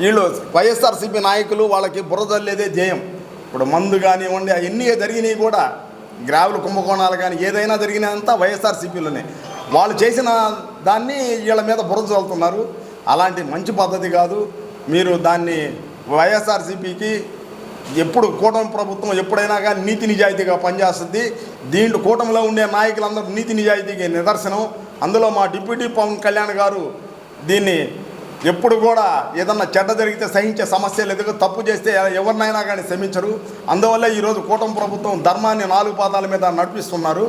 వీళ్ళు వైఎస్ఆర్సీపీ నాయకులు వాళ్ళకి బురదల్లేదే ధ్యేయం ఇప్పుడు మందు కానివ్వండి అవన్నీ జరిగినాయి కూడా గ్రావులు కుంభకోణాలు కానీ ఏదైనా జరిగినంతా వైఎస్ఆర్సీపీలోనే. వాళ్ళు చేసిన దాన్ని వీళ్ళ మీద బురద చల్లుతున్నారు. అలాంటి మంచి పద్ధతి కాదు. మీరు దాన్ని వైఎస్ఆర్సీపీకి ఎప్పుడు కూటమి ప్రభుత్వం ఎప్పుడైనా కానీ నీతి నిజాయితీగా పనిచేస్తుంది. దీంట్లో కూటమిలో ఉండే నాయకులందరూ నీతి నిజాయితీకి నిదర్శనం. అందులో మా డిప్యూటీ పవన్ కళ్యాణ్ గారు దీన్ని ఎప్పుడు కూడా ఏదన్నా చెడ్డ జరిగితే సహించే సమస్య లేదు తప్పు చేస్తే ఎవరినైనా కానీ క్షమించరు. అందువల్ల ఈరోజు కూటమి ప్రభుత్వం ధర్మాన్ని నాలుగు పాదాల మీద నడిపిస్తున్నారు.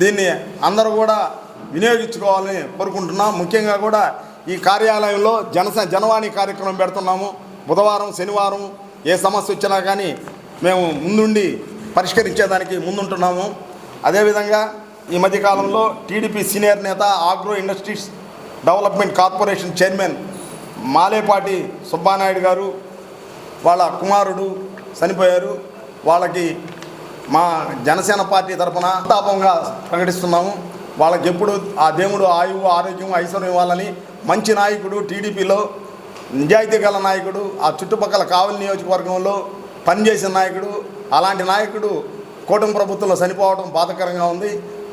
దీన్ని అందరూ కూడా వినియోగించుకోవాలని కోరుకుంటున్నాం. ముఖ్యంగా కూడా ఈ కార్యాలయంలో జనస జనవాణి కార్యక్రమం పెడుతున్నాము. బుధవారం శనివారం ఏ సమస్య వచ్చినా కానీ మేము ముందుండి పరిష్కరించేదానికి ముందుంటున్నాము. అదేవిధంగా ఈ మధ్యకాలంలో టీడీపీ సీనియర్ నేత agro industries development corporation chairman Malepati Subbanaidu garu వాళ్ళ కుమారుడు చనిపోయారు. వాళ్ళకి మా జనసేన పార్టీ తరఫున తాపంగా ప్రకటిస్తున్నాము. వాళ్ళకి ఎప్పుడు ఆ దేవుడు ఆయువు ఆరోగ్యం ఐశ్వర్యం ఇవ్వాలని మంచి నాయకుడు టీడీపీలో నిజాయితీ గల నాయకుడు ఆ చుట్టుపక్కల కావలి నియోజకవర్గంలో పనిచేసిన నాయకుడు అలాంటి నాయకుడు కూటమి ప్రభుత్వంలో చనిపోవడం బాధకరంగా ఉంది.